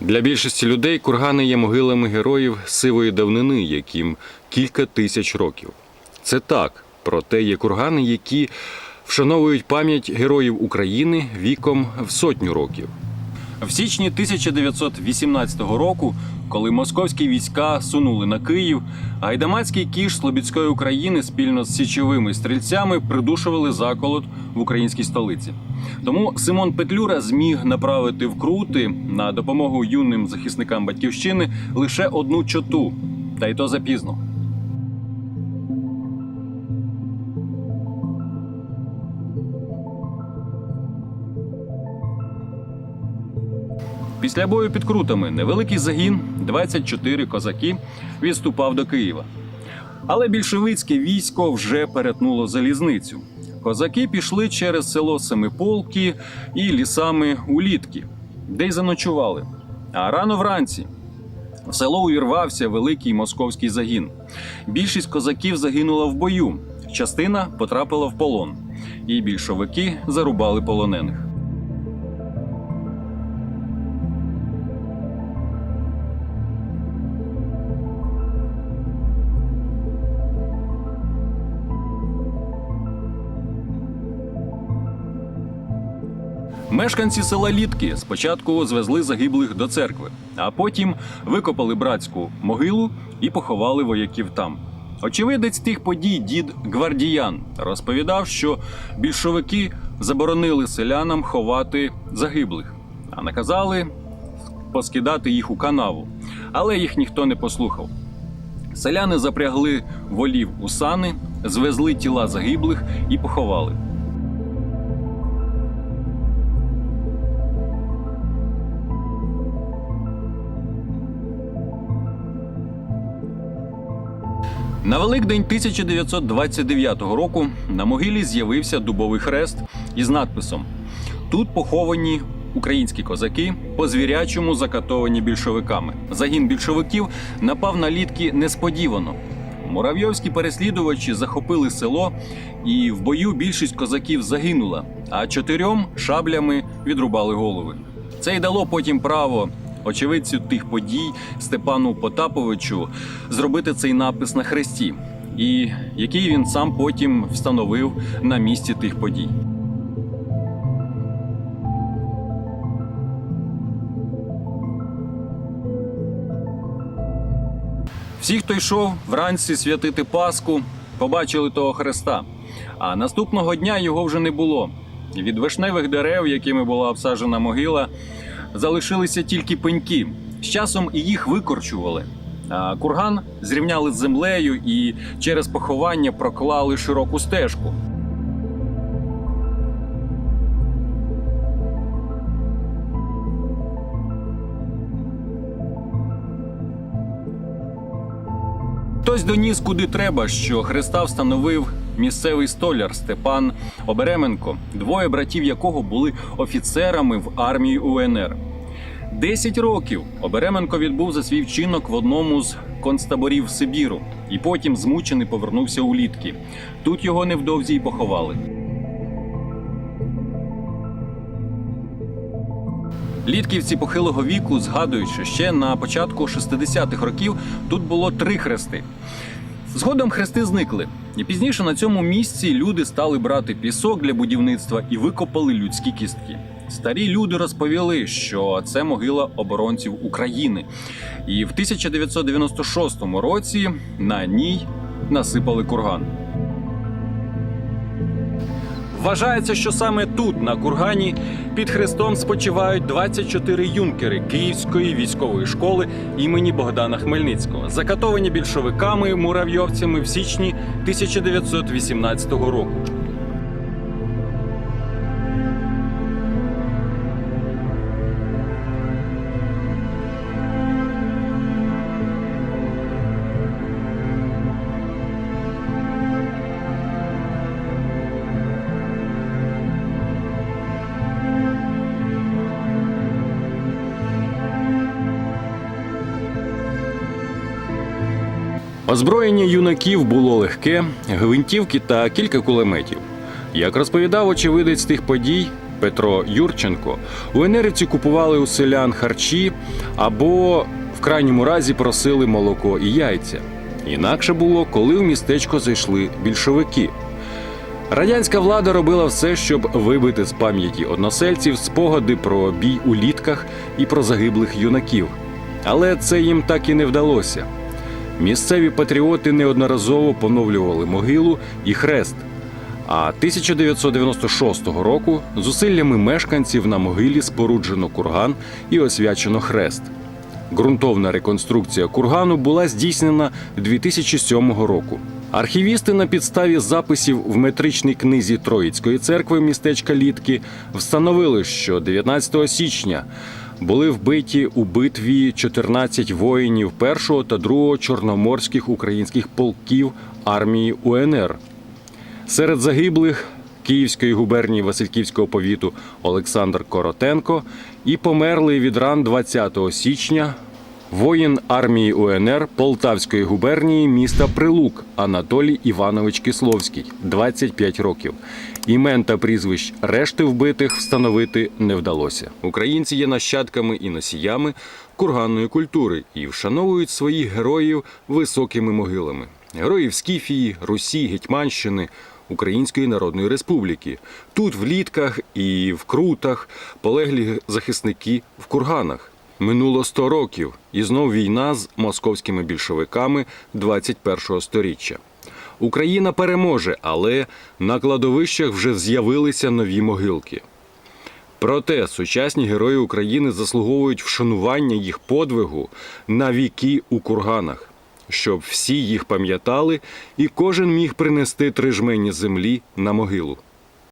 Для більшості людей кургани є могилами героїв сивої давнини, яким кілька тисяч років. Це так, проте є кургани, які вшановують пам'ять героїв України віком в сотню років. В січні 1918 року, коли московські війська сунули на Київ, гайдамацький кіш Слобідської України спільно з січовими стрільцями придушували заколот в українській столиці. Тому Симон Петлюра зміг направити в крути на допомогу юним захисникам батьківщини лише одну чоту, та й то запізно. Після бою під крутами невеликий загін, 24 козаки, відступав до Києва. Але більшовицьке військо вже перетнуло залізницю. Козаки пішли через село Семиполки і лісами Улітки, де й заночували. А рано вранці в село увірвався великий московський загін. Більшість козаків загинула в бою, частина потрапила в полон, і більшовики зарубали полонених. Мешканці села Літки спочатку звезли загиблих до церкви, а потім викопали братську могилу і поховали вояків там. Очевидець тих подій дід Гвардіян розповідав, що більшовики заборонили селянам ховати загиблих, а наказали поскидати їх у канаву. Але їх ніхто не послухав. Селяни запрягли волів у сани, звезли тіла загиблих і поховали. На Великдень 1929 року на могилі з'явився дубовий хрест із надписом: Тут поховані українські козаки, по звірячому закатовані більшовиками. Загін більшовиків напав на літки несподівано. Муравйовські переслідувачі захопили село, і в бою більшість козаків загинула, а чотирьом шаблями відрубали голови. Це й дало потім право очевидцю тих подій Степану Потаповичу зробити цей напис на хресті, і який він сам потім встановив на місці тих подій. Всі, хто йшов вранці святити Пасху, побачили того хреста. А наступного дня його вже не було. Від вишневих дерев, якими була обсаджена могила, залишилися тільки пеньки. З часом і їх викорчували. Курган зрівняли з землею і через поховання проклали широку стежку. Хтось доніс куди треба, що Христа встановив місцевий столяр Степан Обеременко, двоє братів якого були офіцерами в армії УНР. Десять років Обеременко відбув за свій вчинок в одному з концтаборів Сибіру і потім змучений повернувся у літки. Тут його невдовзі й поховали. Літківці похилого віку згадують, що ще на початку 60-х років тут було три хрести. Згодом хрести зникли, і пізніше на цьому місці люди стали брати пісок для будівництва і викопали людські кістки. Старі люди розповіли, що це могила оборонців України, і в 1996 році на ній насипали курган. Вважається, що саме тут, на кургані, під хрестом спочивають 24 юнкери Київської військової школи імені Богдана Хмельницького, закатовані більшовиками муравйовцями в січні 1918 року. Озброєння юнаків було легке, гвинтівки та кілька кулеметів. Як розповідав очевидець тих подій, Петро Юрченко, УНРівці купували у селян харчі або в крайньому разі просили молоко і яйця. Інакше було, коли в містечко зайшли більшовики. Радянська влада робила все, щоб вибити з пам'яті односельців спогади про бій у літках і про загиблих юнаків. Але це їм так і не вдалося. Місцеві патріоти неодноразово поновлювали могилу і хрест. А 1996 року зусиллями мешканців на могилі споруджено курган і освячено хрест. Ґрунтовна реконструкція кургану була здійснена 2007 року. Архівісти на підставі записів в метричній книзі Троїцької церкви містечка Літки встановили, що 19 січня були вбиті у битві 14 воїнів першого та другого чорноморських українських полків армії УНР. Серед загиблих Київської губернії Васильківського повіту Олександр Коротенко і померлий від ран 20 січня воїн армії УНР Полтавської губернії міста Прилук Анатолій Іванович Кисловський, 25 років. Імен та прізвищ решти вбитих встановити не вдалося. Українці є нащадками і носіями курганної культури і вшановують своїх героїв високими могилами. Героїв Скіфії, Русі, Гетьманщини, Української Народної Республіки. Тут в літках і в крутах полеглі захисники в курганах. Минуло 100 років, і знов війна з московськими більшовиками 21-го сторіччя. Україна переможе, але на кладовищах вже з'явилися нові могилки. Проте сучасні герої України заслуговують вшанування їх подвигу на віки у курганах, щоб всі їх пам'ятали і кожен міг принести три жмені землі на могилу.